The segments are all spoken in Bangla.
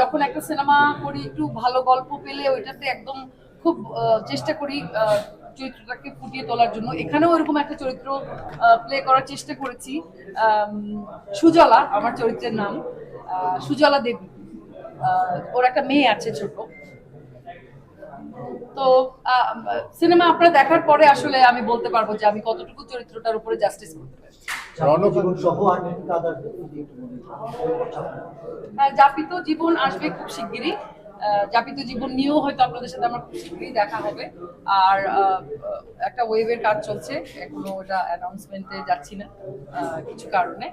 যখন একটা সিনেমা করি, একটু ভালো গল্প পেলে ওইটাতে একদম খুব চেষ্টা করি চরিত্রটাকে ফুটিয়ে তোলার জন্য। এখানেও এরকম একটা চরিত্র প্লে করার চেষ্টা করেছি। সুজলা, আমার চরিত্রের নাম সুজলা দেবী। ওর একটা মেয়ে আছে ছোট। তো সিনেমা আপনারা দেখার পরে আসলে আমি বলতে পারব যে আমি কতটুকু চরিত্রটার উপরে জাস্টিস করতে পারি যাপিত জীবন আসবে খুব শিগগিরই। আহ, যাপিত জীবন নিয়েও হয়তো আপনাদের সাথে আমার খুব শিগগিরই দেখা হবে। আর আহ, একটা ওয়েভের কাজ চলছে। এখনও ওটা অ্যানাউন্সমেন্টে যাচ্ছি না আহ, কিছু কারণে।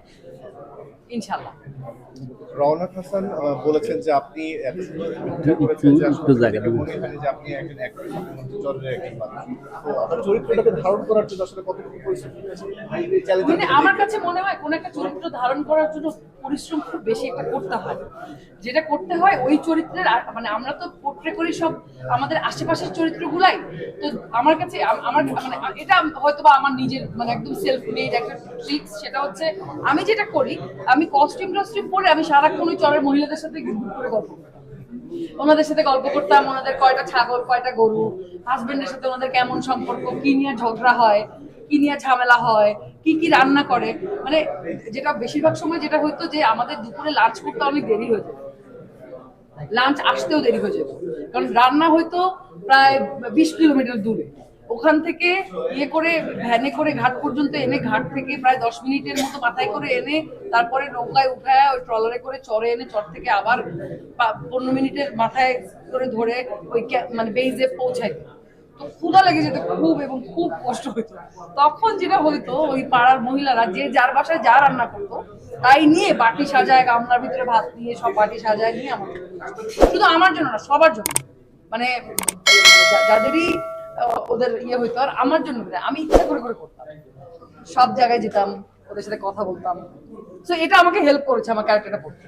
ইনশাল্লাহ রওনাক হাসান বলেছেন যে আপনি এত সুন্দর করেছেন যে আপনি একজন। তো আপনার চরিত্রটাকে ধারণ করার জন্য আসলে কতটুকু পরিশ্রম মানে আমার কাছে মনে হয় কোন একটা চরিত্র ধারণ করার জন্য পরিশ্রম খুব বেশি একটা করতে হয়। যেটা করতে হয় ওই চরিত্রের মানে আমরা তো পোট্রে করি সব আমাদের আশেপাশের চরিত্রগুলাই। তো আমার কাছে আমার মানে এটা হয়তো বা আমার নিজের মানে একদম সেলফ মেড একটা ট্রিক্স সেটা হচ্ছে আমি যেটা করি, আমি কস্টিউম টস্টিউম পরে আমি সারাক্ষণ ওই চরের মহিলাদের সাথে করে গল্প ওনাদের সাথে গল্প করতাম, ওনাদের কয়টা ছাগল, কয়টা গরু হাজবেন্ডের সাথে ওনাদের কেমন সম্পর্ক, কি নিয়ে ঝগড়া হয়, কি নিয়ে ঝামেলা হয় কি কি রান্না করে? মানে যেটা বেশিরভাগ সময় যেটা হতো যে আমাদের দুপুরে লাঞ্চ করতে অনেক দেরি হয়ে যেত। লাঞ্চ আসতেও দেরি হয়ে যেত। কারণ রান্না হয়তো প্রায় বিশ কিলোমিটার দূরে। ওখান থেকে ইয়ে করে ভ্যানে করে ঘাট পর্যন্ত এনে ঘাট থেকে প্রায় দশ মিনিটের মতো মাথায় করে এনে তারপরে নৌকায় উঠায় ওই ট্রলারে করে চরে এনে চর থেকে আবার পনেরো মিনিটের মাথায় করে ধরে ওই মানে বেইজে পৌঁছাই তো ক্ষুধা লেগে যেত খুব এবং খুব কষ্ট হতো তখন যেটা হইতো, ওই পাড়ার মহিলারা যে যার বাসায় যা রান্না করতো, তাই নিয়ে বাটি সাজায়, গামলার ভিতরে ভাত নিয়ে সব বাটি সাজায় নিয়ে আমার শুধু আমার জন্য না, সবার জন্য। মানে যাদেরই ওদের ইয়ে হইতো, আর আমার জন্য আমি ইচ্ছা করে করে করতাম। সব জায়গায় যেতাম, ওদের সাথে কথা বলতাম। তো এটা আমাকে হেল্প করেছে, আমার ক্যারেক্টারটা পড়তে.